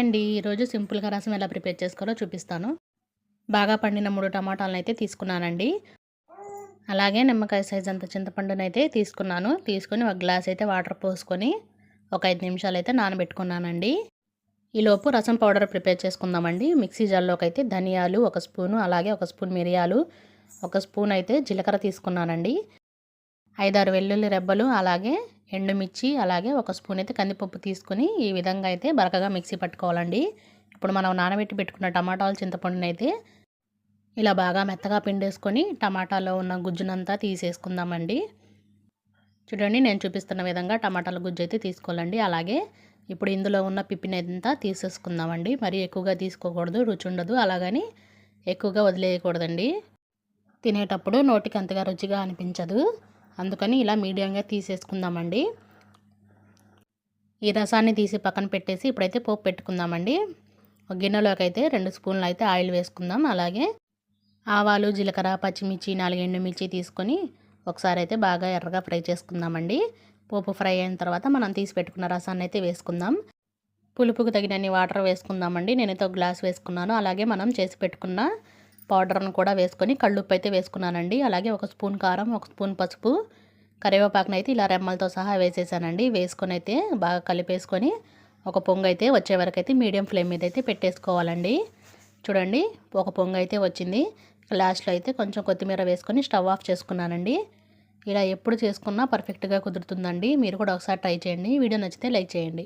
ఈరోజు సింపుల్గా రసం ఎలా ప్రిపేర్ చేసుకోవాలో చూపిస్తాను. బాగా పండిన మూడు టమాటాలను అయితే తీసుకున్నానండి. అలాగే నిమ్మకాయ సైజ్ అంత చింతపండునైతే అయితే తీసుకున్నాను. తీసుకొని ఒక గ్లాస్ అయితే వాటర్ పోసుకొని ఒక ఐదు నిమిషాలు అయితే నానబెట్టుకున్నానండి ఈలోపు రసం పౌడర్ ప్రిపేర్ చేసుకుందామండి. మిక్సీ జార్లోకి అయితే ధనియాలు ఒక స్పూను అలాగే ఒక స్పూన్ మిరియాలు ఒక స్పూన్ అయితే జీలకర్ర తీసుకున్నానండి. ఐదారు వెల్లుల్లి రెబ్బలు అలాగే ఎండుమిర్చి అలాగే ఒక స్పూన్ అయితే కందిపప్పు తీసుకుని ఈ విధంగా అయితే బరకగా మిక్సీ పట్టుకోవాలండి. ఇప్పుడు మనం నానబెట్టి పెట్టుకున్న టమాటాలు చింతపండుని అయితే ఇలా బాగా మెత్తగా పిండేసుకొని టమాటాలో ఉన్న గుజ్జునంతా తీసేసుకుందామండి. చూడండి నేను చూపిస్తున్న విధంగా టమాటాల గుజ్జు అయితే తీసుకోవాలండి. అలాగే ఇప్పుడు ఇందులో ఉన్న పిప్పినంతా తీసేసుకుందామండి. మరి ఎక్కువగా తీసుకోకూడదు రుచి ఉండదు అలాగని ఎక్కువగా వదిలేయకూడదండి. తినేటప్పుడు నోటికి అంతగా రుచిగా అనిపించదు. అందుకని ఇలా మీడియంగా తీసేసుకుందామండి. ఈ రసాన్ని తీసి పక్కన పెట్టేసి ఇప్పుడైతే పోపు పెట్టుకుందామండి. గిన్నెలోకి అయితే రెండు స్పూన్లు అయితే ఆయిల్ వేసుకుందాం. అలాగే ఆవాలు జీలకర్ర పచ్చిమిర్చి నాలుగు ఎండుమిర్చి తీసుకొని ఒకసారి అయితే బాగా ఎర్రగా ఫ్రై చేసుకుందామండి. పోపు ఫ్రై అయిన తర్వాత మనం తీసి పెట్టుకున్న రసాన్ని అయితే వేసుకుందాం. పులుపుకు తగినన్ని వాటర్ వేసుకుందామండి. నేనైతే ఒక గ్లాస్ వేసుకున్నాను. అలాగే మనం చేసి పెట్టుకున్న పౌడర్ను కూడా వేసుకొని కళ్ళుప్పు అయితే వేసుకున్నానండి. అలాగే ఒక స్పూన్ కారం ఒక స్పూన్ పసుపు కరివేపాకును అయితే ఇలా రెమ్మలతో సహా వేసేసానండి. వేసుకొని అయితే బాగా కలిపేసుకొని ఒక పొంగు అయితే వచ్చే వరకు అయితే మీడియం ఫ్లేమ్ మీద అయితే పెట్టేసుకోవాలండి. చూడండి ఒక పొంగు అయితే వచ్చింది. లాస్ట్లో అయితే కొంచెం కొత్తిమీర వేసుకొని స్టవ్ ఆఫ్ చేసుకున్నానండి. ఇలా ఎప్పుడు చేసుకున్నా పర్ఫెక్ట్గా కుదురుతుందండి. మీరు కూడా ఒకసారి ట్రై చేయండి. వీడియో నచ్చితే లైక్ చేయండి.